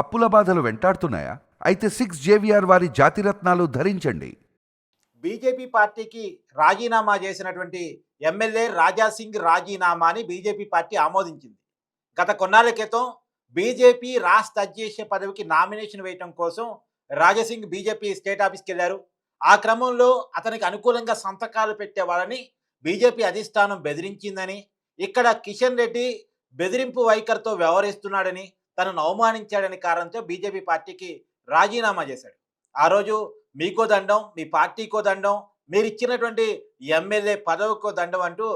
అప్పుల బాధలు వెంటాడుతున్నాయా? అయితే సిక్స్ జేవిఆర్ వారి జాతిరత్నాలు ధరించండి. బీజేపీ పార్టీకి రాజీనామా చేసినటువంటి ఎమ్మెల్యే రాజాసింగ్ రాజీనామాని బీజేపీ పార్టీ ఆమోదించింది. గత కొన్నాళ్ళ క్రితం బీజేపీ రాష్ట్ర అధ్యక్ష పదవికి నామినేషన్ వేయటం కోసం రాజాసింగ్ బీజేపీ స్టేట్ ఆఫీస్కి వెళ్ళారు. ఆ క్రమంలో అతనికి అనుకూలంగా సంతకాలు పెట్టేవాళ్ళని బీజేపీ అధిష్టానం బెదిరించిందని ఇక్కడ కిషన్ రెడ్డి బెదిరింపు వైఖరితో వ్యవహరిస్తున్నాడని తనను అవమానించాడని కారణంతో బీజేపీ పార్టీకి రాజీనామా చేశాడు. ఆ రోజు మీకో దండం మీ పార్టీకో దండం మీరు ఇచ్చినటువంటి ఎమ్మెల్యే పదవికో దండం అంటూ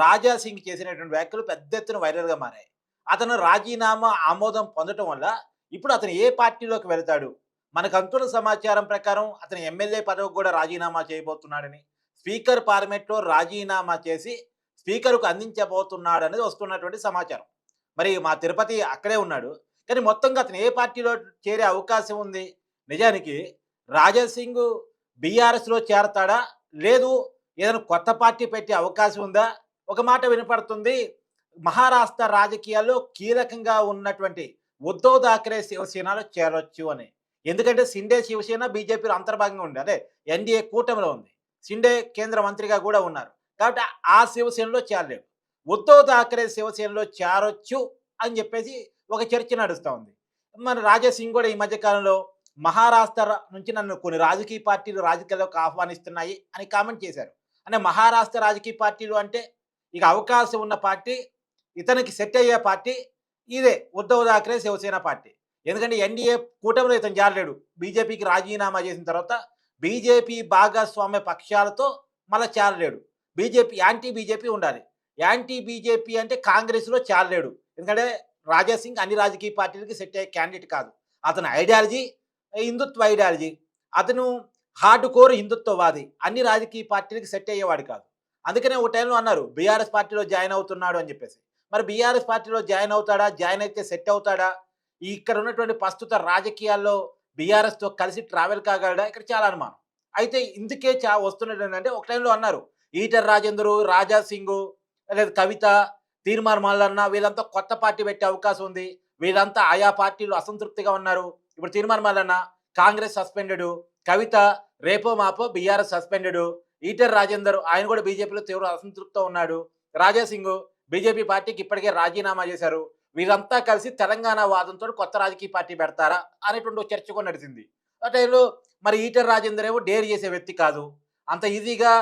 రాజా సింగ్ చేసినటువంటి వ్యాఖ్యలు పెద్ద ఎత్తున వైరల్గా మారాయి. అతను రాజీనామా ఆమోదం పొందటం వల్ల ఇప్పుడు అతను ఏ పార్టీలోకి వెళ్తాడు? మనకు అంతున్న సమాచారం ప్రకారం అతను ఎమ్మెల్యే పదవికి కూడా రాజీనామా చేయబోతున్నాడని స్పీకర్ పార్లమెంట్లో రాజీనామా చేసి స్పీకర్కు అందించబోతున్నాడు అనేది వస్తున్నటువంటి సమాచారం. మరి మా తిరుపతి అక్కడే ఉన్నాడు. కానీ మొత్తంగా అతను ఏ పార్టీలో చేరే అవకాశం ఉంది? నిజానికి రాజాసింగ్ బీఆర్ఎస్లో చేరతాడా? లేదు. ఏదైనా కొత్త పార్టీ పెట్టే అవకాశం ఉందా? ఒక మాట వినపడుతుంది. మహారాష్ట్ర రాజకీయాల్లో కీలకంగా ఉన్నటువంటి ఉద్ధవ్ థాకరే శివసేనలో చేరొచ్చు అని. ఎందుకంటే సిండే శివసేన బీజేపీలో అంతర్భాగంగా ఉంది. అదే ఎన్డీఏ కూటమిలో ఉంది. సిండే కేంద్ర మంత్రిగా కూడా ఉన్నారు. కాబట్టి ఆ శివసేనలో చేరలేడు ఉద్ధవ్ థాకరే శివసేనలో చేరొచ్చు అని చెప్పేసి ఒక చర్చ నడుస్తూ ఉంది. మన రాజాసింగ్ కూడా ఈ మధ్యకాలంలో మహారాష్ట్ర నుంచి నన్ను కొన్ని రాజకీయ పార్టీలు రాజకీయాల్లోకి ఆహ్వానిస్తున్నాయి అని కామెంట్ చేశారు. అంటే మహారాష్ట్ర రాజకీయ పార్టీలు అంటే ఇక అవకాశం ఉన్న పార్టీ ఇతనికి సెట్ అయ్యే పార్టీ ఇదే ఉద్ధవ్ థాకరే శివసేన పార్టీ. ఎందుకంటే ఎన్డీఏ కూటమిలో ఇతను జారలేడు. బీజేపీకి రాజీనామా చేసిన తర్వాత బీజేపీ భాగస్వామ్య పక్షాలతో మళ్ళీ చేరలేడు. బీజేపీ యాంటీ బీజేపీ ఉండాలి. యాంటీ బీజేపీ అంటే కాంగ్రెస్లో చేరలేడు. ఎందుకంటే రాజాసింగ్ అన్ని రాజకీయ పార్టీలకి సెట్ అయ్యే క్యాండిడేట్ కాదు. అతని ఐడియాలజీ హిందుత్వ ఐడియాలజీ. అతను హార్డ్ కోర్ హిందుత్వవాది. అన్ని రాజకీయ పార్టీలకి సెట్ అయ్యేవాడు కాదు. అందుకనే ఒక టైంలో అన్నారు బీఆర్ఎస్ పార్టీలో జాయిన్ అవుతున్నాడు అని చెప్పేసి. మరి బీఆర్ఎస్ పార్టీలో జాయిన్ అవుతాడా? జాయిన్ అయితే సెట్ అవుతాడా? ఇక్కడ ఉన్నటువంటి ప్రస్తుత రాజకీయాల్లో బీఆర్ఎస్తో కలిసి ట్రావెల్ కాగలడా? ఇక్కడ చాలా అనుమానం. అయితే ఇందుకే చా వస్తున్నట్టు ఏంటంటే ఒక టైంలో అన్నారు ఈటర్ రాజేందరు రాజా సింగ్ లేదా కవిత తీర్మార్ మల్లన్న వీళ్ళంతా కొత్త పార్టీ పెట్టే అవకాశం ఉంది. వీళ్ళంతా ఆయా పార్టీలు అసంతృప్తిగా ఉన్నారు. ఇప్పుడు తీర్మార్ మల్లన్న కాంగ్రెస్ సస్పెండెడ్. కవిత రేపో మాపో బీఆర్ఎస్ సస్పెండెడ్. ఈటర్ రాజేందర్ ఆయన కూడా బీజేపీలో తీవ్ర అసంతృప్తితో ఉన్నాడు. రాజా సింగ్ బీజేపీ పార్టీకి ఇప్పటికే రాజీనామా చేశారు. వీరంతా కలిసి తెలంగాణ వాదంతో కొత్త రాజకీయ పార్టీ పెడతారా అనేటువంటి చర్చ కూడా నడిచింది. అంటే మరి ఈటర్ రాజేందర్ ఏమో డేర్ చేసే వ్యక్తి కాదు. అంత ఈజీగా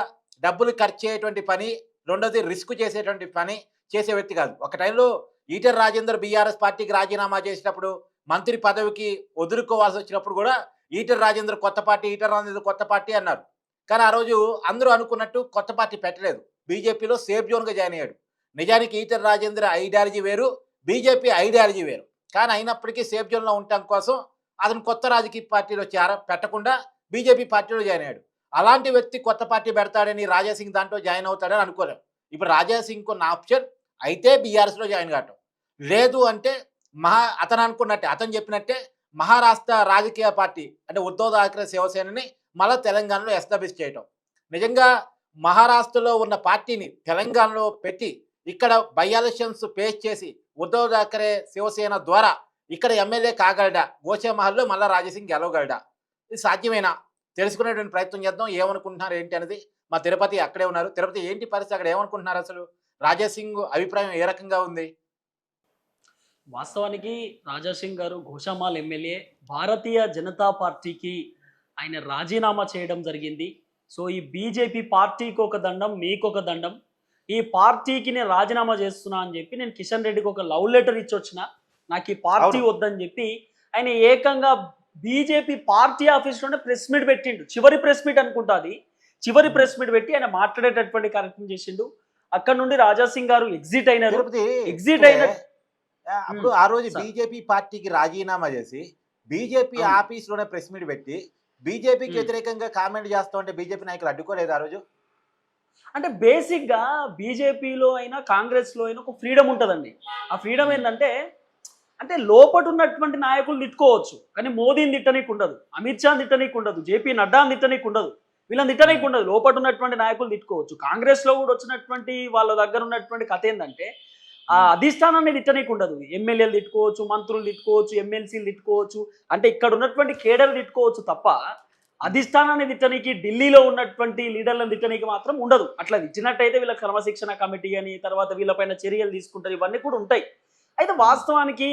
డబ్బులు ఖర్చు చేయటువంటి పని రెండోది రిస్క్ చేసేటువంటి పని చేసే వ్యక్తి కాదు. ఒక టైంలో ఈటర్ రాజేందర్ బీఆర్ఎస్ పార్టీకి రాజీనామా చేసినప్పుడు మంత్రి పదవికి వదులుకోవాల్సి వచ్చినప్పుడు కూడా ఈటర్ రాజేందర్ కొత్త పార్టీ ఈటర్ రాజేందర్ కొత్త పార్టీ అన్నారు. కానీ ఆ రోజు అందరూ అనుకున్నట్టు కొత్త పార్టీ పెట్టలేదు. బీజేపీలో సేఫ్ జోన్గా జాయిన్ అయ్యాడు. నిజానికి ఈటర్ రాజేంద్ర ఐడియాలజీ వేరు బీజేపీ ఐడియాలజీ వేరు. కానీ అయినప్పటికీ సేఫ్ జోన్లో ఉండటం కోసం అతను కొత్త రాజకీయ పార్టీలో చేర పెట్టకుండా బీజేపీ పార్టీలో జాయిన్ అయ్యాడు. అలాంటి వ్యక్తి కొత్త పార్టీ పెడతాడని రాజాసింగ్ దాంట్లో జాయిన్ అవుతాడని అనుకోలేం. ఇప్పుడు రాజాసింగ్ కొన్న ఆప్షన్ అయితే బీఆర్ఎస్లో జాయిన్ కావటం. లేదు అంటే మహా అతను అనుకున్నట్టే అతను చెప్పినట్టే మహారాష్ట్ర రాజకీయ పార్టీ అంటే ఉద్ధవ్ థాకరే శివసేనని మళ్ళీ తెలంగాణలో ఎస్టాబ్లిష్ చేయటం. నిజంగా మహారాష్ట్రలో ఉన్న పార్టీని తెలంగాణలో పెట్టి ఇక్కడ బై ఎలక్షన్స్ చేసి ఉద్ధవ్ థాకరే శివసేన ద్వారా ఇక్కడ ఎమ్మెల్యే కాగలడా? గోషామహల్లో మళ్ళా రాజసింగ్ గెలవగలడా? ఇది సాధ్యమేనా? తెలుసుకునేటువంటి ప్రయత్నం చేద్దాం. ఏమనుకుంటున్నారు ఏంటి అనేది మా తిరుపతి అక్కడే ఉన్నారు. తిరుపతి ఏంటి పరిస్థితి? అక్కడ ఏమనుకుంటున్నారు అసలు? రాజాసింగ్ అభిప్రాయం ఏ రకంగా ఉంది? వాస్తవానికి రాజాసింగ్ గారు ఘోషామాల్ ఎమ్మెల్యే. భారతీయ జనతా పార్టీకి ఆయన రాజీనామా చేయడం జరిగింది. సో ఈ బీజేపీ పార్టీకి ఒక దండం మీకు ఒక దండం. ఈ పార్టీకి నేను రాజీనామా చేస్తున్నా అని చెప్పి నేను కిషన్ రెడ్డికి ఒక లవ్ లెటర్ ఇచ్చి వచ్చిన నాకు ఈ పార్టీ. వద్దని చెప్పి ఆయన ఏకంగా బీజేపీ పార్టీ ఆఫీస్లోనే ప్రెస్ మీట్ పెట్టిండు. చివరి ప్రెస్ మీట్ అనుకుంటా అది. చివరి ప్రెస్ మీట్ పెట్టి ఆయన మాట్లాడేటటువంటి కార్యక్రమం చేసిండు. అక్కడ నుండి రాజాసింగ్ గారు ఎగ్జిట్ అయినారు. ఎగ్జిట్ అయిన అప్పుడు ఆ రోజు. బీజేపీ పార్టీకి రాజీనామా చేసి బీజేపీ. ఆఫీస్లోనే ప్రెస్ మీట్ పెట్టి బీజేపీకి. వ్యతిరేకంగా కామెంట్ చేస్తా ఉంటే బీజేపీ నాయకులు అడ్డుకోలేదు ఆ రోజు? అంటే బేసిక్గా బీజేపీలో అయినా కాంగ్రెస్లో అయినా ఒక ఫ్రీడమ్ ఉంటుందండి. ఆ ఫ్రీడమ్ ఏంటంటే అంటే లోపట ఉన్నటువంటి నాయకులు తిట్టుకోవచ్చు కానీ మోదీని తిట్టనీకి ఉండదు అమిత్ షాని తిట్టనీకి ఉండదు జేపీ నడ్డాని తిట్టనీకి ఉండదు వీళ్ళని తిట్టనీకి ఉండదు లోపట ఉన్నటువంటి నాయకులు తిట్టుకోవచ్చు. కాంగ్రెస్లో కూడా వచ్చినటువంటి వాళ్ళ దగ్గర ఉన్నటువంటి కథ ఏంటంటే ఆ అధిష్టానాన్ని తిట్టనీకి ఉండదు ఎమ్మెల్యేలు తిట్టుకోవచ్చు మంత్రులు తిట్టుకోవచ్చు ఎమ్మెల్సీలు తిట్టుకోవచ్చు అంటే ఇక్కడ ఉన్నటువంటి కేడర్ తిట్టుకోవచ్చు తప్ప అధిష్టానాన్ని తిట్టనీకి ఢిల్లీలో ఉన్నటువంటి లీడర్లను తిట్టనీకి మాత్రం ఉండదు. అట్లా ఇచ్చినట్టయితే వీళ్ళ క్రమశిక్షణ కమిటీ అని తర్వాత వీళ్ళపైన చర్యలు తీసుకుంటారు ఇవన్నీ కూడా ఉంటాయి. అయితే వాస్తవానికి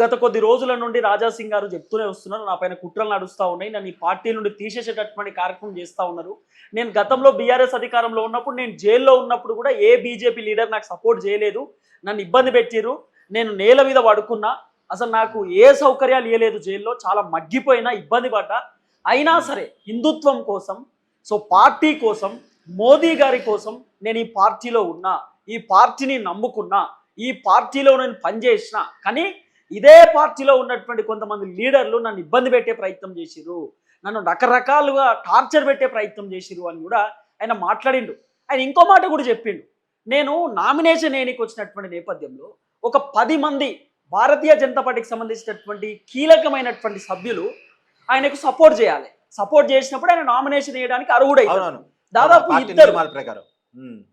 గత కొద్ది రోజుల నుండి రాజా సింగ్ గారు చెప్తూనే వస్తున్నారు. నా పైన కుట్రలు నడుస్తూ ఉన్నాయి. నన్ను ఈ పార్టీ నుండి తీసేసేటటువంటి కార్యక్రమం చేస్తూ ఉన్నారు. నేను గతంలో బీఆర్ఎస్ అధికారంలో ఉన్నప్పుడు నేను జైల్లో ఉన్నప్పుడు కూడా ఏ బీజేపీ లీడర్ నాకు సపోర్ట్ చేయలేదు. నన్ను ఇబ్బంది పెట్టారు నేను నేల మీద పడుకున్నా. అసలు నాకు ఏ సౌకర్యాలు ఇవ్వలేదు జైల్లో. చాలా మగ్గిపోయినా ఇబ్బంది పడ్డా. అయినా సరే హిందుత్వం కోసం సో పార్టీ కోసం మోదీ గారి కోసం నేను ఈ పార్టీలో ఉన్నా ఈ పార్టీని నమ్ముకున్నా ఈ పార్టీలో నేను పనిచేసిన కానీ ఇదే పార్టీలో ఉన్నటువంటి కొంతమంది లీడర్లు నన్ను ఇబ్బంది పెట్టే ప్రయత్నం చేసిరు నన్ను రకరకాలుగా టార్చర్ పెట్టే ప్రయత్నం చేసిరు అని కూడా ఆయన మాట్లాడిండు. ఆయన ఇంకో మాట కూడా చెప్పిండు. నేను నామినేషన్ ఏనికి వచ్చినటువంటి నేపథ్యంలో ఒక పది మంది భారతీయ జనతా పార్టీకి సంబంధించినటువంటి కీలకమైనటువంటి సభ్యులు ఆయనకు సపోర్ట్ చేయాలి. సపోర్ట్ చేసినప్పుడు ఆయన నామినేషన్ వేయడానికి అర్హుడై అవునవును. దాదాపు ఇద్దరు.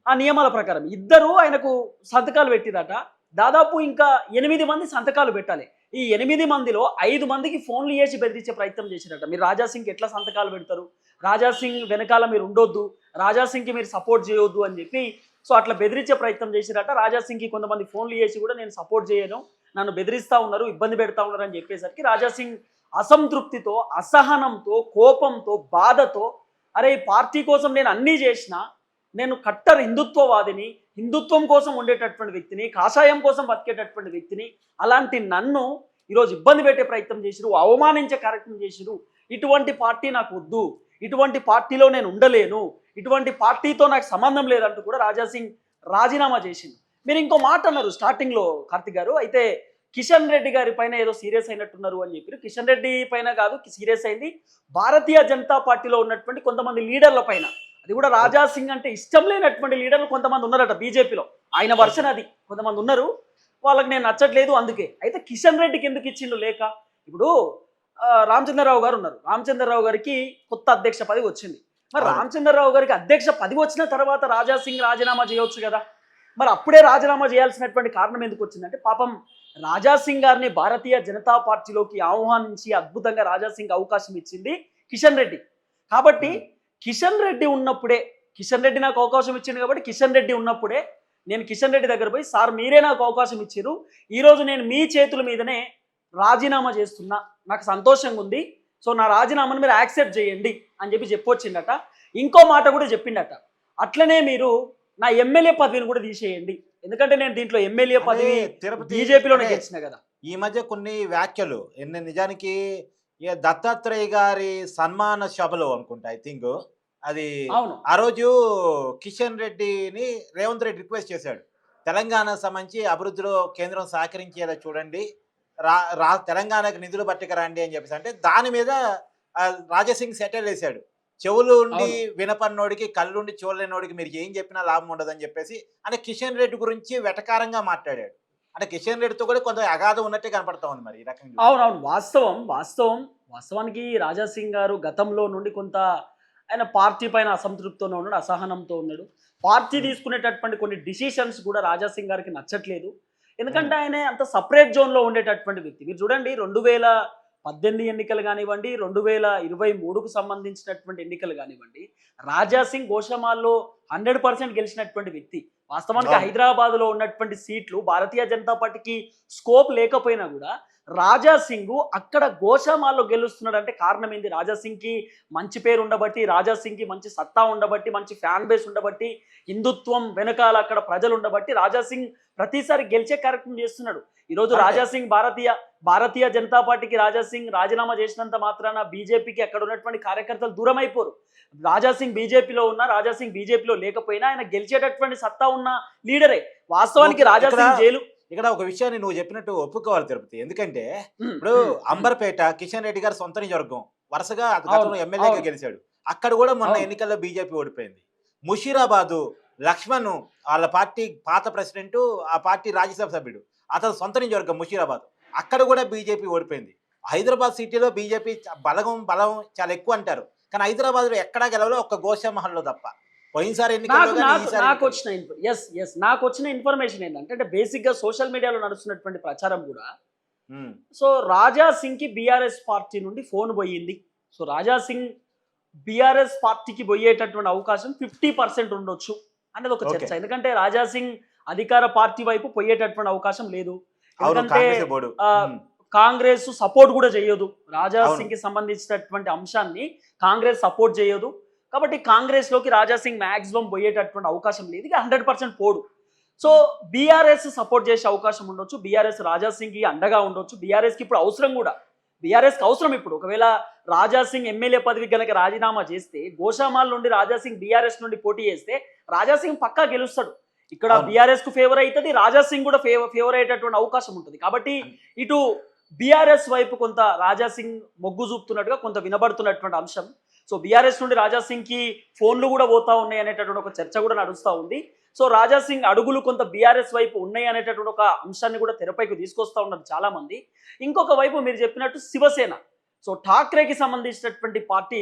ఆ నియమాల ప్రకారం ఇద్దరు ఆయనకు సంతకాలు పెట్టిరట. దాదాపు ఇంకా ఎనిమిది మంది సంతకాలు పెట్టాలి. ఈ ఎనిమిది మందిలో ఐదు మందికి ఫోన్లు చేసి బెదిరించే ప్రయత్నం చేసిరట మీరు రాజా సింగ్ ఎట్లా సంతకాలు పెడతారు? రాజా సింగ్ వెనకాల మీరు ఉండొద్దు. రాజా సింగ్కి మీరు సపోర్ట్ చేయొద్దు అని చెప్పి సో అట్లా బెదిరించే ప్రయత్నం చేసిరట రాజాసింగ్కి కొంతమంది ఫోన్లు చేసి కూడా నేను సపోర్ట్ చేయను. నన్ను బెదిరిస్తా ఉన్నారు ఇబ్బంది పెడతా ఉన్నారు అని చెప్పేసరికి రాజా సింగ్ అసంతృప్తితో అసహనంతో కోపంతో బాధతో అరే ఈ పార్టీ కోసం నేను అన్నీ చేసిన నేను కట్టర్ హిందుత్వవాదిని హిందుత్వం కోసం ఉండేటటువంటి వ్యక్తిని కాషాయం కోసం బతికేటటువంటి వ్యక్తిని అలాంటి నన్ను ఈరోజు ఇబ్బంది పెట్టే ప్రయత్నం చేసిరు అవమానించే కార్యక్రమం చేసిరు. ఇటువంటి పార్టీ నాకు వద్దు. ఇటువంటి పార్టీలో నేను ఉండలేను. ఇటువంటి పార్టీతో నాకు సంబంధం లేదంటూ కూడా రాజా సింగ్ రాజీనామా చేసింది. మీరు ఇంకో మాట అన్నారు స్టార్టింగ్లో కార్తిక్ గారు. అయితే కిషన్ రెడ్డి గారి పైన ఏదో సీరియస్ అయినట్టున్నారు అని చెప్పారు. కిషన్ రెడ్డి పైన కాదు సీరియస్ అయింది. భారతీయ జనతా పార్టీలో ఉన్నటువంటి కొంతమంది లీడర్ల పైన. అది కూడా రాజా సింగ్ అంటే ఇష్టం లేనటువంటి లీడర్లు కొంతమంది ఉన్నారట బీజేపీలో. ఆయన వర్షన్ అది. కొంతమంది ఉన్నారు. వాళ్ళకి నేను నచ్చట్లేదు అందుకే. అయితే కిషన్ రెడ్డికి ఎందుకు ఇచ్చిండు లేక? ఇప్పుడు రామచంద్రరావు గారు ఉన్నారు. రామచంద్రరావు గారికి కొత్త అధ్యక్ష పదవి వచ్చింది. మరి. రామచంద్రరావు గారికి అధ్యక్ష పదవి వచ్చిన తర్వాత రాజా సింగ్ రాజీనామా చేయొచ్చు కదా? మరి అప్పుడే రాజీనామా చేయాల్సినటువంటి కారణం ఎందుకు వచ్చిందంటే పాపం రాజా సింగ్ గారిని భారతీయ జనతా పార్టీలోకి ఆహ్వానించి అద్భుతంగా రాజా సింగ్ అవకాశం ఇచ్చింది కిషన్ రెడ్డి. కాబట్టి కిషన్ రెడ్డి ఉన్నప్పుడే కిషన్ రెడ్డి నాకు అవకాశం ఇచ్చింది కాబట్టి కిషన్ రెడ్డి ఉన్నప్పుడే నేను కిషన్ రెడ్డి దగ్గర పోయి సార్ మీరే నాకు అవకాశం ఇచ్చారు ఈరోజు నేను మీ చేతుల మీదనే రాజీనామా చేస్తున్నా. నాకు సంతోషంగా ఉంది. సో నా రాజీనామాను మీరు యాక్సెప్ట్ చేయండి అని చెప్పి చెప్పొచ్చిండట. ఇంకో మాట కూడా చెప్పిండట. అట్లనే మీరు నా ఎమ్మెల్యే పదవిని కూడా తీసేయండి. ఎందుకంటే నేను దీంట్లో ఎమ్మెల్యే పదవి తిరుపతి బీజేపీలోనే గెలిచిన కదా. ఈ మధ్య కొన్ని వ్యాఖ్యలు. ఎన్ని నిజానికి దత్తాత్రేయ గారి సన్మాన సభలో అనుకుంటా ఐ థింక్. అది అవును. ఆ రోజు కిషన్ రెడ్డిని రేవంత్ రెడ్డి రిక్వెస్ట్ చేశాడు. తెలంగాణ సంబంధించి అభివృద్ధిలో కేంద్రం సహకరించేలా చూడండి. రా రా తెలంగాణకు నిధులు పట్టుకరండి అని చెప్పేసి. అంటే దాని మీద రాజాసింగ్ సెటిల్ వేశాడు చెవులు ఉండి వినపన్నోడికి కళ్ళుండి చూడలేనోడికి మీరు ఏం చెప్పినా లాభం ఉండదని చెప్పేసి అంటే కిషన్ రెడ్డి గురించి వెటకారంగా మాట్లాడాడు. అంటే కిషన్ రెడ్డితో కూడా కొంత అగాధం ఉన్నట్టే కనపడతా ఉంది మరి ఈ రకంగా. అవునవును. వాస్తవం వాస్తవం. వాస్తవానికి రాజా సింగ్ గారు గతంలో నుండి కొంత ఆయన పార్టీ పైన అసంతృప్తితో ఉన్నాడు అసహనంతో ఉన్నాడు. పార్టీ తీసుకునేటటువంటి కొన్ని డిసిషన్స్ కూడా రాజా సింగ్ గారికి నచ్చట్లేదు. ఎందుకంటే ఆయన అంత సపరేట్ జోన్లో ఉండేటటువంటి వ్యక్తి. మీరు చూడండి రెండు వేల పద్దెనిమిది ఎన్నికలు కానివ్వండి రెండు వేల ఇరవై మూడుకు సంబంధించినటువంటి ఎన్నికలు కానివ్వండి రాజా సింగ్ గోషమాల్లో హండ్రెడ్ పర్సెంట్ గెలిచినటువంటి వ్యక్తి. వాస్తవానికి అవును. హైదరాబాద్లో ఉన్నటువంటి సీట్లు భారతీయ జనతా పార్టీకి స్కోప్ లేకపోయినా కూడా రాజా సింగ్ అక్కడ గోషామాల్లో గెలుస్తున్నాడు అంటే కారణం ఏంది? రాజా సింగ్కి మంచి పేరు ఉండబట్టి రాజా సింగ్కి మంచి సత్తా ఉండబట్టి మంచి ఫ్యాన్ బేస్ ఉండబట్టి హిందుత్వం వెనకాల అక్కడ ప్రజలు ఉండబట్టి రాజా సింగ్ ప్రతిసారి గెలిచే కార్యక్రమం చేస్తున్నాడు. ఈరోజు అంతే. రాజా సింగ్ భారతీయ భారతీయ జనతా పార్టీకి రాజా సింగ్ రాజీనామా చేసినంత మాత్రాన బీజేపీకి అక్కడ ఉన్నటువంటి కార్యకర్తలు దూరం అయిపోరు రాజా సింగ్ బీజేపీలో ఉన్న రాజా సింగ్ బీజేపీలో లేకపోయినా ఆయన గెలిచేటటువంటి సత్తా ఉన్న లీడరే. వాస్తవానికి రాజా ఇక్కడ- సింగ్ జైలు ఇక్కడ ఒక విషయాన్ని నువ్వు చెప్పినట్టు ఒప్పుకోవాలి తిరుపతి. ఎందుకంటే ఇప్పుడు అంబర్పేట కిషన్ రెడ్డి గారు సొంత నియోజకవర్గం. వరుసగా గతంలో ఎమ్మెల్యేగా. గెలిచాడు. అక్కడ కూడా మొన్న. ఎన్నికల్లో బీజేపీ ఓడిపోయింది. ముషీరాబాదు లక్ష్మణ్ వాళ్ళ పార్టీ పాత ప్రెసిడెంట్ ఆ పార్టీ రాజ్యసభ సభ్యుడు. అతను సొంత నియోజకవర్గం ముషీరాబాద్. అక్కడ కూడా బీజేపీ ఓడిపోయింది. హైదరాబాద్ సిటీలో బీజేపీ బలగం బలం చాలా ఎక్కువ అంటారు. కానీ హైదరాబాద్లో ఎక్కడా గెలవలో ఒక్క గోషామహల్లో తప్ప. పోయినసారి నాకు. వచ్చిన ఎస్ ఎస్ నాకు వచ్చిన ఇన్ఫర్మేషన్ ఏంటంటే అంటే బేసిక్గా సోషల్ మీడియాలో నడుస్తున్నటువంటి ప్రచారం కూడా. సో రాజా సింగ్కి బీఆర్ఎస్ పార్టీ నుండి ఫోన్ పోయింది. సో రాజా సింగ్ బీఆర్ఎస్ పార్టీకి పోయేటటువంటి అవకాశం ఫిఫ్టీ పర్సెంట్ ఉండొచ్చు అనేది ఒక చర్చ. ఎందుకంటే రాజా సింగ్ అధికార పార్టీ వైపు పోయేటటువంటి అవకాశం లేదు. ఎందుకంటే కాంగ్రెస్ సపోర్ట్ కూడా చేయదు. రాజా. సింగ్కి సంబంధించినటువంటి అంశాన్ని కాంగ్రెస్ సపోర్ట్ చేయదు. కాబట్టి కాంగ్రెస్లోకి రాజా సింగ్ మాక్సిమం పోయేటటువంటి అవకాశం లేదు. ఇక హండ్రెడ్ పర్సెంట్ పోడు. సో బీఆర్ఎస్ సపోర్ట్ చేసే అవకాశం ఉండొచ్చు. బీఆర్ఎస్ రాజా సింగ్కి అండగా ఉండొచ్చు. బీఆర్ఎస్కి ఇప్పుడు అవసరం కూడా. బీఆర్ఎస్కి అవసరం ఇప్పుడు. ఒకవేళ రాజా సింగ్ ఎమ్మెల్యే పదవి కనుక రాజీనామా చేస్తే గోషామాల్ నుండి రాజా సింగ్ బీఆర్ఎస్ నుండి పోటీ చేస్తే రాజా సింగ్ పక్కా గెలుస్తాడు. ఇక్కడ. బీఆర్ఎస్కు ఫేవర్ అవుతుంది రాజా సింగ్ కూడా ఫేవర్ ఫేవర్ అయ్యేటటువంటి అవకాశం ఉంటుంది. కాబట్టి ఇటు బీఆర్ఎస్ వైపు కొంత రాజా సింగ్ మొగ్గు చూపుతున్నట్టుగా కొంత వినబడుతున్నటువంటి అంశం. సో బీఆర్ఎస్ నుండి రాజా సింగ్కి ఫోన్లు కూడా పోతా ఉన్నాయి అనేటటువంటి ఒక చర్చ కూడా నడుస్తూ ఉంది. సో రాజా సింగ్ అడుగులు కొంత బీఆర్ఎస్ వైపు ఉన్నాయి అనేటటువంటి ఒక అంశాన్ని కూడా తెరపైకి తీసుకొస్తా ఉన్నారు చాలా మంది ఇంకొక వైపు మీరు చెప్పినట్టు శివసేన. సో ఠాక్రేకి సంబంధించినటువంటి పార్టీ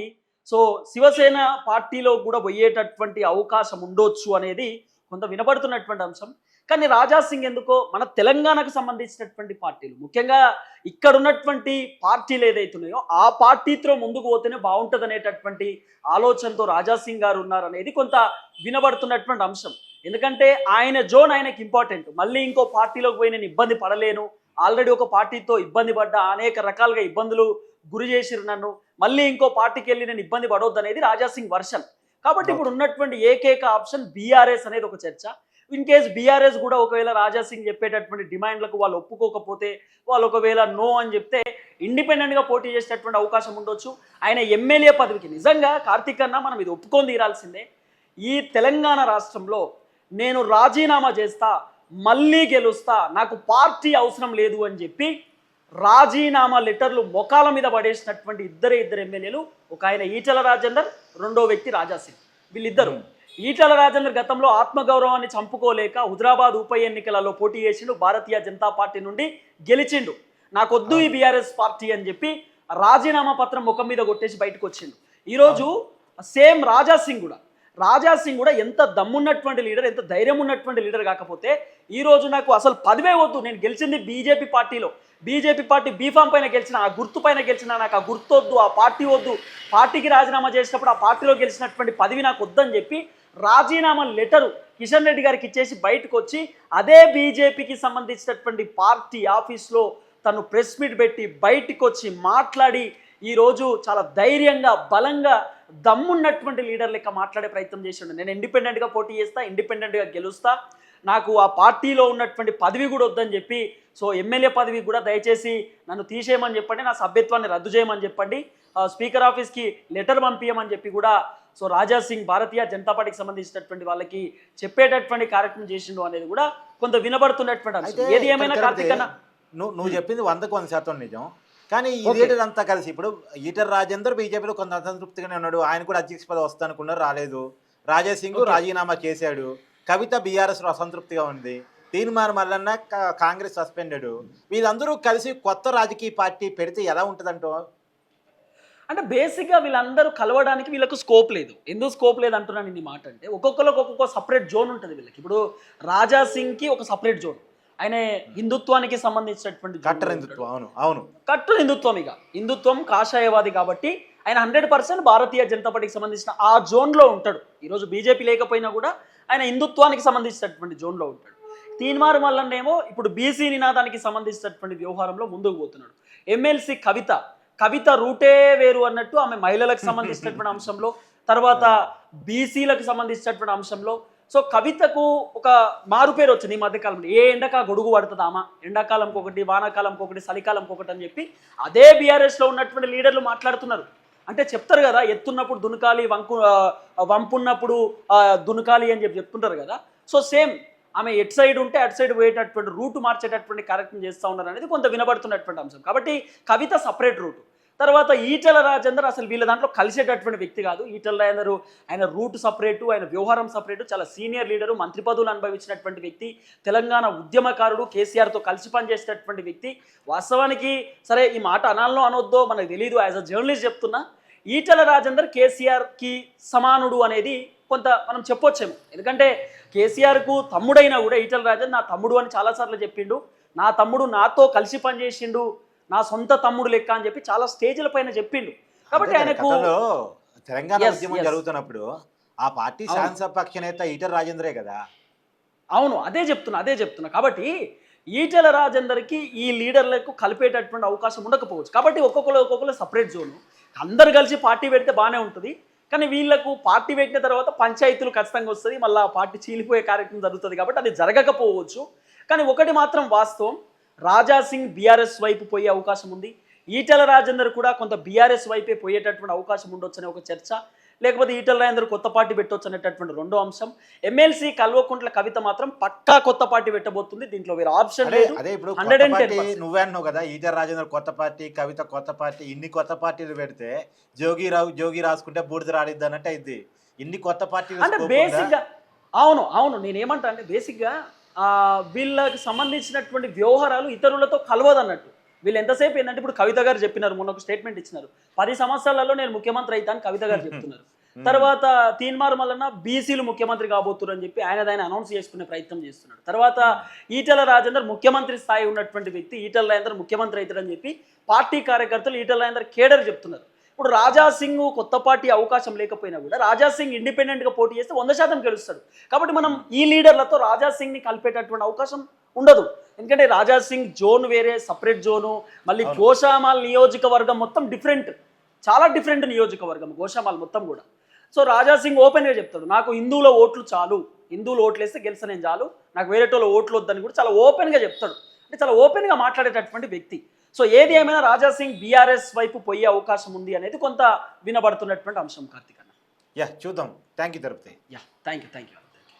సో శివసేన పార్టీలో కూడా పోయేటటువంటి అవకాశం ఉండొచ్చు అనేది కొంత వినబడుతున్నటువంటి అంశం. కానీ రాజా సింగ్ ఎందుకో మన తెలంగాణకు సంబంధించినటువంటి పార్టీలు ముఖ్యంగా ఇక్కడ ఉన్నటువంటి పార్టీలు ఏదైతున్నాయో ఆ పార్టీతో ముందుకు పోతేనే బాగుంటుంది అనేటటువంటి ఆలోచనతో రాజా సింగ్ గారు ఉన్నారనేది కొంత వినబడుతున్నటువంటి అంశం. ఎందుకంటే ఆయన జోన్ ఆయనకి ఇంపార్టెంట్ మళ్ళీ ఇంకో పార్టీలోకి పోయి నేను ఇబ్బంది పడలేను. ఆల్రెడీ ఒక పార్టీతో ఇబ్బంది పడ్డా అనేక రకాలుగా ఇబ్బందులు గురి చేసిరు నన్ను. మళ్ళీ ఇంకో పార్టీకి వెళ్ళి నేను ఇబ్బంది పడవద్దు అనేది రాజా సింగ్ వర్షన్. కాబట్టి ఇప్పుడు ఉన్నటువంటి ఏకైక ఆప్షన్ బీఆర్ఎస్ అనేది ఒక చర్చ. ఇన్ కేస్ బీఆర్ఎస్ కూడా ఒకవేళ రాజా సింగ్ చెప్పేటటువంటి డిమాండ్లకు వాళ్ళు ఒప్పుకోకపోతే వాళ్ళు ఒకవేళ నో అని చెప్తే ఇండిపెండెంట్గా పోటీ చేసేటటువంటి అవకాశం ఉండొచ్చు. ఆయన ఎమ్మెల్యే పదవికి నిజంగా కార్తీక్ అన్న మనం ఇది ఒప్పుకొని తీరాల్సిందే. ఈ తెలంగాణ రాష్ట్రంలో నేను రాజీనామా చేస్తా మళ్ళీ గెలుస్తా నాకు పార్టీ అవసరం లేదు అని చెప్పి రాజీనామా లెటర్లు మొకాల మీద పడేసినటువంటి ఇద్దరే ఇద్దరు ఎమ్మెల్యేలు ఒక ఆయన ఈటల రాజేందర్ రెండో వ్యక్తి రాజాసింగ్ వీళ్ళిద్దరు. ఈటల రాజేందర్ గతంలో ఆత్మగౌరవాన్ని చంపుకోలేక హుజరాబాద్ ఉప ఎన్నికలలో పోటీ చేసిండు భారతీయ జనతా పార్టీ నుండి గెలిచిండు. నాకొద్దు ఈ బీఆర్ఎస్ పార్టీ అని చెప్పి రాజీనామా పత్రం ముఖం మీద కొట్టేసి బయటకు వచ్చిండు. ఈరోజు సేమ్ రాజా సింగ్ కూడా. రాజా సింగ్ కూడా ఎంత దమ్మున్నటువంటి లీడర్ ఎంత ధైర్యం ఉన్నటువంటి లీడర్ కాకపోతే ఈ రోజు నాకు అసలు పదవే వద్దు. నేను గెలిచింది బీజేపీ పార్టీలో. బీజేపీ పార్టీ బీఫామ్ పైన గెలిచిన ఆ గుర్తు పైన గెలిచిన నాకు ఆ గుర్తు వద్దు ఆ పార్టీ వద్దు. పార్టీకి రాజీనామా చేసినప్పుడు ఆ పార్టీలో గెలిచినటువంటి పదవి నాకు వద్దని చెప్పి రాజీనామా లెటరు కిషన్ రెడ్డి గారికి ఇచ్చేసి బయటకు వచ్చి అదే బీజేపీకి సంబంధించినటువంటి పార్టీ ఆఫీస్లో తను ప్రెస్ మీట్ పెట్టి బయటకు వచ్చి మాట్లాడి ఈరోజు చాలా ధైర్యంగా బలంగా దమ్మున్నటువంటి లీడర్ లెక్క మాట్లాడే ప్రయత్నం చేసిండు. నేను ఇండిపెండెంట్గా పోటీ చేస్తా ఇండిపెండెంట్గా గెలుస్తా. నాకు ఆ పార్టీలో ఉన్నటువంటి పదవి కూడా వద్దని చెప్పి సో ఎమ్మెల్యే పదవి కూడా దయచేసి నన్ను తీసేయమని చెప్పండి నా సభ్యత్వాన్ని రద్దు చేయమని చెప్పండి. స్పీకర్ ఆఫీస్కి లెటర్ పంపించమని చెప్పి కూడా సో రాజా సింగ్ భారతీయ జనతా పార్టీకి సంబంధించినటువంటి వాళ్ళకి చెప్పేటటువంటి కార్యక్రమం చేసిండు అనేది కూడా కొంత వినబడుతున్నటువంటి అంశం. ఏది ఏమైనా కార్తీక్ అన్న నువ్వు నువ్వు చెప్పింది వందకు వంద శాతం నిజం. కానీ ఈ Okay. లీడర్ అంతా కలిసి ఇప్పుడు ఈటర్ రాజేందర్ బీజేపీలో కొంత అసంతృప్తిగానే ఉన్నాడు. ఆయన కూడా అధ్యక్ష పదవి వస్తానుకున్నారు రాలేదు. రాజా సింగ్. రాజీనామా చేశాడు. కవిత బీఆర్ఎస్ అసంతృప్తిగా ఉంది. తీన్మార్ మల్లన్న కాంగ్రెస్ సస్పెండెడ్. వీళ్ళందరూ కలిసి కొత్త రాజకీయ పార్టీ పెడితే ఎలా ఉంటుందంటో అంటే బేసిక్గా వీళ్ళందరూ కలవడానికి వీళ్ళకు స్కోప్ లేదు. ఎందుకు స్కోప్ లేదు అంటున్నాను నేను ఈ మాట అంటే ఒక్కొక్కరికి ఒక్కొక్క సపరేట్ జోన్ ఉంటుంది వీళ్ళకి. ఇప్పుడు రాజా సింగ్కి ఒక సపరేట్ జోన్ ఆయన హిందుత్వానికి సంబంధించినటువంటి కట్టర్ హిందుత్వం. అవును అవును. కట్టు హిందుత్వం ఇక హిందుత్వం కాషాయవాది కాబట్టి ఆయన హండ్రెడ్ పర్సెంట్ భారతీయ జనతా పార్టీకి సంబంధించిన ఆ జోన్లో ఉంటాడు. ఈరోజు బీజేపీ లేకపోయినా కూడా ఆయన హిందుత్వానికి సంబంధించినటువంటి జోన్లో ఉంటాడు. తీన్మార్ మల్లన్నేమో ఇప్పుడు బీసీ నినాదానికి సంబంధించినటువంటి వ్యవహారంలో ముందుకు పోతున్నాడు. ఎమ్మెల్సీ కవిత కవిత రూటే వేరు అన్నట్టు ఆమె మహిళలకు సంబంధించినటువంటి అంశంలో తర్వాత బీసీలకు సంబంధించినటువంటి అంశంలో. సో కవితకు ఒక మారు పేరు వచ్చింది ఈ మధ్యకాలంలో. ఏ ఎండక గొడుగు పడుతుందామా ఎండాకాలంకి ఒకటి వానాకాలంకి ఒకటి చలికాలంకి ఒకటి అని చెప్పి అదే బీఆర్ఎస్లో ఉన్నటువంటి లీడర్లు మాట్లాడుతున్నారు. అంటే చెప్తారు కదా ఎత్తున్నప్పుడు దునకాలి వంకు వంపున్నప్పుడు దునకాలి అని చెప్పి చెప్తుంటారు కదా. సో సేమ్ ఆమె ఎట్ సైడ్ ఉంటే అటు సైడ్ పోయేటటువంటి రూట్ మార్చేటటువంటి కార్యక్రమం చేస్తూ ఉన్నారు అనేది కొంత వినబడుతున్నటువంటి అంశం. కాబట్టి కవిత సపరేట్ రూట్. తర్వాత ఈటల రాజేందర్ అసలు వీళ్ళ దాంట్లో కలిసేటటువంటి వ్యక్తి కాదు. ఈటల రాజేందర్ ఆయన రూట్ సపరేటు ఆయన వ్యవహారం సపరేటు చాలా సీనియర్ లీడరు మంత్రి పదవులు అనుభవించినటువంటి వ్యక్తి తెలంగాణ ఉద్యమకారుడు కేసీఆర్తో కలిసి పనిచేసేటటువంటి వ్యక్తి. వాస్తవానికి సరే ఈ మాట అనాలనో అనొద్దో మనకు తెలియదు యాజ్ అ జర్నలిస్ట్ చెప్తున్నా ఈటల రాజేందర్ కేసీఆర్కి సమానుడు అనేది కొంత మనం చెప్పొచ్చేమో. ఎందుకంటే కేసీఆర్కు తమ్ముడైనా కూడా ఈటల రాజన్ నా తమ్ముడు అని చాలాసార్లు చెప్పిండు. నా తమ్ముడు నాతో కలిసి పనిచేసిండు. నా సొంత తమ్ముడు లెక్క అని చెప్పి చాలా స్టేజ్ల పైన చెప్పిండు. కాబట్టి ఆయనకు తెలంగాణ ఉద్యమం. జరుగుతున్నప్పుడు ఆ పార్టీ. శాసనసభ నేత ఈటర్ రాజేంద్రే కదా? అవును అదే చెప్తున్నా అదే చెప్తున్నా. కాబట్టి ఈటెల రాజేందర్కి ఈ లీడర్లకు కలిపేటటువంటి అవకాశం ఉండకపోవచ్చు. కాబట్టి ఒక్కొక్కరు ఒక్కొక్కరు సపరేట్ జోన్ అందరు కలిసి పార్టీ పెడితే బాగానే ఉంటుంది. కానీ వీళ్ళకు పార్టీ పెట్టిన తర్వాత పంచాయతీలు ఖచ్చితంగా వస్తుంది. మళ్ళీ ఆ పార్టీ చీలిపోయే కార్యక్రమం జరుగుతుంది కాబట్టి అది జరగకపోవచ్చు. కానీ ఒకటి మాత్రం వాస్తవం రాజా సింగ్ బీఆర్ఎస్ వైపు పోయే అవకాశం ఉంది. ఈటెల రాజేందర్ కూడా కొంత బీఆర్ఎస్ వైపే పోయేటటువంటి అవకాశం ఉండొచ్చు అనే ఒక చర్చ. లేకపోతే ఈటెల రాజేందర్ కొత్త పార్టీ పెట్టొచ్చు అనేటటువంటి రెండో అంశం. ఎమ్మెల్సీ కల్వకుంట్ల కవిత మాత్రం పక్కా కొత్త పార్టీ పెట్టబోతుంది. దీంట్లో వేరే ఆప్షన్ లేదు. అదే ఇప్పుడు హండ్రెడ్ అండ్ టెన్ నువ్వే అన్నావు కదా ఈటర్ రాజేంద్ర కొత్త పార్టీ కవిత కొత్త పార్టీ ఇన్ని కొత్త పార్టీలు పెడితే జోగి రావు జోగి రాసుకుంటే బూడిద రాడిద్ది అన్నట్టు ఇన్ని కొత్త పార్టీలు అంటే? బేసిక్గా అవును అవును నేను ఏమంటా అంటే బేసిక్గా వీళ్ళకి సంబంధించినటువంటి వ్యవహారాలు ఇతరులతో కలవదు అన్నట్టు వీళ్ళు ఎంతసేపు ఏంటంటే ఇప్పుడు కవిత గారు చెప్పినారు మొన్న ఒక స్టేట్మెంట్ ఇచ్చినారు. పది సంవత్సరాలలో నేను ముఖ్యమంత్రి అవుతాను కవిత గారు చెప్తున్నారు. తర్వాత తీన్మార్ మల్లన్న బీసీలు ముఖ్యమంత్రి కాబోతున్నారు అని చెప్పి ఆయన దాన్ని అనౌన్స్ చేసుకునే ప్రయత్నం చేస్తున్నాడు. తర్వాత ఈటెల రాజేందర్ ముఖ్యమంత్రి స్థాయి ఉన్నటువంటి వ్యక్తి ఈటెల రాజేందర్ ముఖ్యమంత్రి అవుతారని చెప్పి పార్టీ కార్యకర్తలు ఈటెల రాజేందర్ కేడర్ చెప్తున్నారు. ఇప్పుడు రాజా సింగ్ కొత్త పార్టీ అవకాశం లేకపోయినా కూడా రాజా సింగ్ ఇండిపెండెంట్గా పోటీ చేస్తే వంద శాతం గెలుస్తాడు. కాబట్టి మనం ఈ లీడర్లతో రాజా సింగ్ని కలిపేటటువంటి అవకాశం ఉండదు. ఎందుకంటే రాజా సింగ్ జోన్ వేరే సపరేట్ జోను మళ్ళీ. గోషామాల్ నియోజకవర్గం మొత్తం డిఫరెంట్ చాలా డిఫరెంట్ నియోజకవర్గం గోషామాల్ మొత్తం కూడా. సో రాజా సింగ్ ఓపెన్గా చెప్తాడు నాకు హిందువుల ఓట్లు చాలు. హిందువులు ఓట్లు వేస్తే గెలిస్తే నేను చాలు. నాకు వేరేటోళ్ళ ఓట్లు వద్దని కూడా చాలా ఓపెన్గా చెప్తాడు. అంటే చాలా ఓపెన్గా మాట్లాడేటటువంటి వ్యక్తి. సో ఏది ఏమైనా రాజా సింగ్ బీఆర్ఎస్ వైపు పోయే అవకాశం ఉంది అనేది కొంత వినబడుతున్నటువంటి అంశం కార్తీక్ అన్న. యా చూద్దాం. Thank you Tirupati yeah thank you thank you